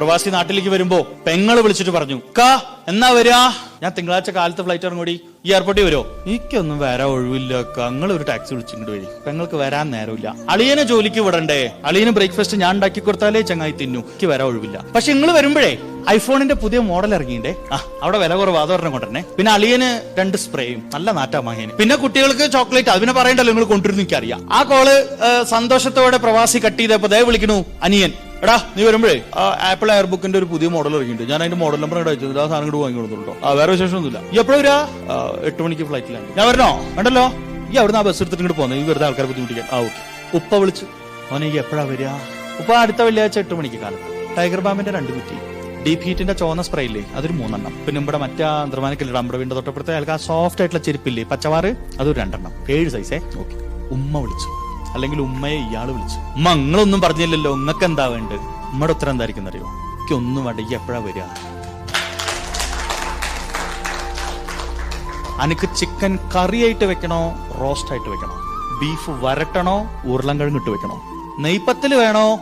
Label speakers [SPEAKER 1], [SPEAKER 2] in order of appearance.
[SPEAKER 1] പ്രവാസി നാട്ടിലേക്ക് വരുമ്പോ പെങ്ങൾ വിളിച്ചിട്ട് പറഞ്ഞു കാ എന്നാ വരാ? ഞാൻ തിങ്കളാഴ്ച കാലത്ത് ഫ്ലൈറ്റ് ഇറങ്ങൂടി. ഈ എയർപോർട്ടിൽ വരുമോ എനിക്കൊന്നും വരാൻ ഒഴിവില്ല അങ്ങൾ ഒരു ടാക്സി വിളിച്ചിങ്ങോട്ട് വരി. പെങ്ങൾക്ക് വരാൻ നേരമില്ല. അളിയനെ ജോലിക്ക് വിടണ്ടേ? അളിയന് ബ്രേക്ക്ഫാസ്റ്റ് ഞാൻ ഉണ്ടാക്കി കൊടുത്താലേ ചങ്ങായി തിന്നു. എനിക്ക് വരാൻ ഒഴിവില്ല. പക്ഷെ നിങ്ങൾ വരുമ്പോഴേ ഐഫോണിന്റെ പുതിയ മോഡൽ ഇറങ്ങിയിട്ടേ ആ അവിടെ വില കുറവ്. അതൊരെണ്ണം കൊണ്ടുവരണേ. പിന്നെ അളിയന് രണ്ട് സ്പ്രേയും നല്ല നാറ്റാ മഹേന് പിന്നെ കുട്ടികൾക്ക് ചോക്ലേറ്റ് അതിനെ പറയണ്ടല്ലോ നിങ്ങൾ കൊണ്ടുവരുന്നു എനിക്കറിയാം. ആ കോൾ സന്തോഷത്തോടെ പ്രവാസി കട്ട് ചെയ്തപ്പോ ദയ വിളിക്കണു അനിയൻ എടാ നീ വരുമ്പോഴേ ആ ആപ്പിൾ എയർ ബുക്കിന്റെ ഒരു പുതിയ മോഡൽ ഇറങ്ങിയിട്ടുണ്ട്. ഞാൻ അതിന്റെ മോഡൽ നമ്പർ ഇവിടെ ആ സാധനം ഇങ്ങോട്ട് വാങ്ങി കൊടുത്തുട്ടോ ആ വേറെ വിശേഷമൊന്നുമില്ല. ഈ എപ്പോഴും വരാ? എട്ട് മണിക്ക് ഫ്ലൈറ്റിലാണ് ഞാൻ വരണോ? വേണ്ടല്ലോ? ഈ അവിടുന്ന് ആ ബസ് എടുത്തിട്ട് ഇങ്ങോട്ട് പോകുന്നത് ഈ വെറുതെ ആൾക്കാരെ ബുദ്ധിമുട്ടിക്കാൻ. ആ ഓക്കെ. ഉപ്പ വിളിച്ചു. അവനെ ഈ എപ്പോഴാ വരിക ഉപ്പ അടുത്ത വെള്ളിയാഴ്ച എട്ട് മണിക്ക് കാലത്ത്. ടൈഗർ ബാമിന്റെ രണ്ട് കുറ്റി. ഡീപ് ഹീറ്റിന്റെ ചോന്ന സ്പ്രേ ഇല്ലേ? അതൊരു മൂന്നെണ്ണം. പിന്നെ ഇവിടെ മറ്റേ അന്തർമാനക്കില്ല നമ്മുടെ വീണ്ടും തൊട്ടപ്പുറത്തെ അയാൾക്ക് ആ സോഫ്റ്റ് ആയിട്ടുള്ള ചെരുപ്പില്ലേ? പച്ചവാറ്? അതൊരു രണ്ടെണ്ണം. ഏഴ് സൈസേ ഓക്കെ. ഉമ്മ വിളിച്ചു. അല്ലെങ്കിൽ ഉമ്മയെ ഇയാൾ വിളിച്ചു. ഉമ്മ നിങ്ങളൊന്നും പറഞ്ഞില്ലല്ലോ നിങ്ങൾക്ക് എന്താ വേണ്ടത്? ഉമ്മയുടെ ഉത്തരം എന്തായിരിക്കും അറിയോ എനിക്ക് ഒന്നും വേണ്ട എപ്പോഴാ വരിക? അനക്ക് ചിക്കൻ കറിയായിട്ട് വെക്കണോ? റോസ്റ്റ് ആയിട്ട് വെക്കണോ? ബീഫ് വരട്ടണോ? ഉരുളൻ ഇട്ട് വെക്കണോ? നെയ്പ്പത്തിൽ വേണോ?